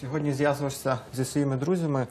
Сьогодні зв'язуєшся зі своїми друзями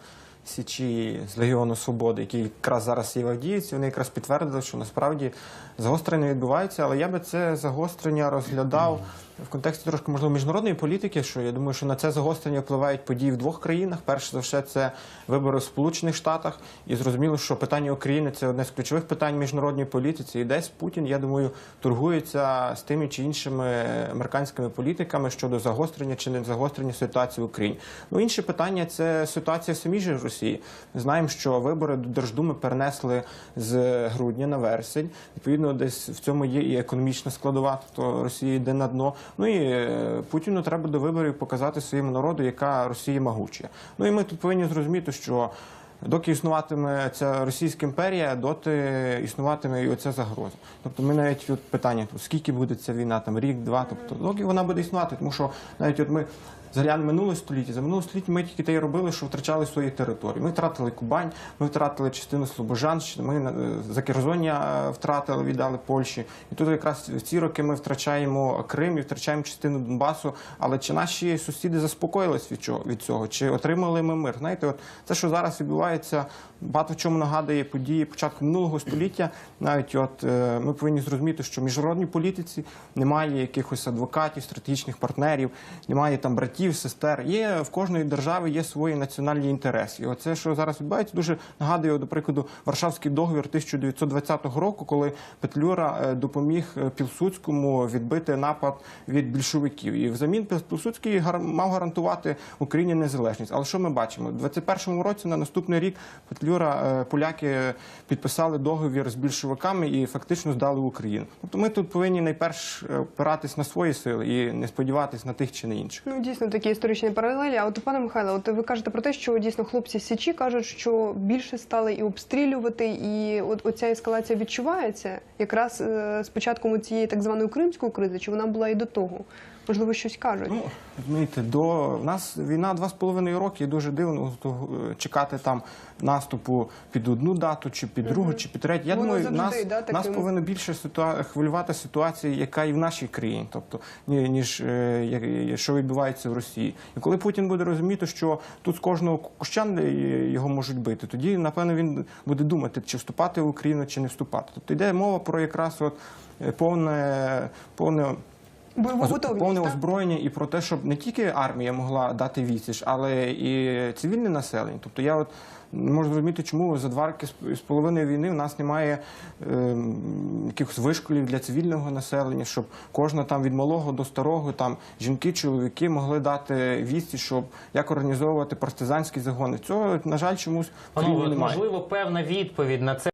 Січі з Легіону Свободи, які якраз зараз є в Авдіївці. Вони якраз підтвердили, що насправді загострення відбувається, але я би це загострення розглядав в контексті трошки можливо міжнародної політики. Що я думаю, що на це загострення впливають події в двох країнах. Перше за все, це вибори в Сполучених Штатах, і зрозуміло, що питання України це одне з ключових питань в міжнародній політиці. І десь Путін, я думаю, торгується з тими чи іншими американськими політиками щодо загострення чи не загострення ситуації в Україні. Ну інше питання це ситуація в самій же Росії. Ми знаємо, що вибори до Держдуми перенесли з грудня на вересень. Відповідно, десь в цьому є і економічна складова, тобто Росія йде на дно. Ну і е, Путіну треба до виборів показати своєму народу, яка Росія могуча. Ну і ми тут повинні зрозуміти, що. Доки існуватиме ця Російська імперія, доти існуватиме і оця загроза. Тобто ми навіть от питання, скільки буде ця війна, там рік, два, тобто доки вона буде існувати, тому що навіть от ми заглянемо минуле століття, за минуле століття ми тільки те й робили, що втрачали свої території. Ми втратили Кубань, ми втратили частину Слобожанщини, ми е, Закерзоння е, втратили, віддали Польщі. І тут якраз в ці роки ми втрачаємо Крим і втрачаємо частину Донбасу. Але чи наші сусіди заспокоїлись від чого від цього? Чи отримали ми мир? Знаєте, от це, що зараз відбувається, багато в чому нагадує події початку минулого століття. Навіть от е, ми повинні зрозуміти, що в міжнародній політиці немає якихось адвокатів, стратегічних партнерів, немає там братів, сестер. Є в кожної держави є свої національні інтереси. І оце, що зараз відбувається, дуже нагадує, до прикладу, Варшавський договір 1920 року, коли Петлюра е, допоміг е, Пілсудському відбити напад від більшовиків. І взамін Піл- Пілсудський мав гарантувати Україні незалежність. Але що ми бачимо? У 21-му році на наступний рік Петлюра е, поляки підписали договір з більшовиками і фактично здали Україну. Тобто ми тут повинні найперш е, опиратись на свої сили і не сподіватись на тих чи на інших. Ну, дійсно, такі історичні паралелі. А от пане Михайло, от ви кажете про те, що дійсно хлопці з Січі кажуть, що більше стали і обстрілювати, і от оця ескалація відчувається якраз е, з початком цієї так званої кримської кризи, чи вона була і до того? Можливо, щось кажуть. Ну, розумієте, до в нас війна два з половиною роки, і дуже дивно то, е, чекати там наступу під одну дату, чи під другу, чи під третю. Я Воно думаю, завжди, нас, да, нас повинна більше ситуа... хвилювати ситуація, яка і в нашій країні, тобто ні- ніж е, що відбувається в Росії. І коли Путін буде розуміти, що тут з кожного куща е, його можуть бити, тоді напевно він буде думати, чи вступати в Україну, чи не вступати. Тобто йде мова про якраз от е, повне повне. Бойову готовність, повне так? озброєння і про те, щоб не тільки армія могла дати відсіч, але і цивільне населення. Тобто я от не можу зрозуміти, чому за два роки з- половиною війни у нас немає ем, якихось вишколів для цивільного населення, щоб кожна там від малого до старого, там жінки, чоловіки могли дати відсіч, щоб як організовувати партизанські загони. Цього, на жаль, чомусь в країні Панове, немає. можливо, певна відповідь на це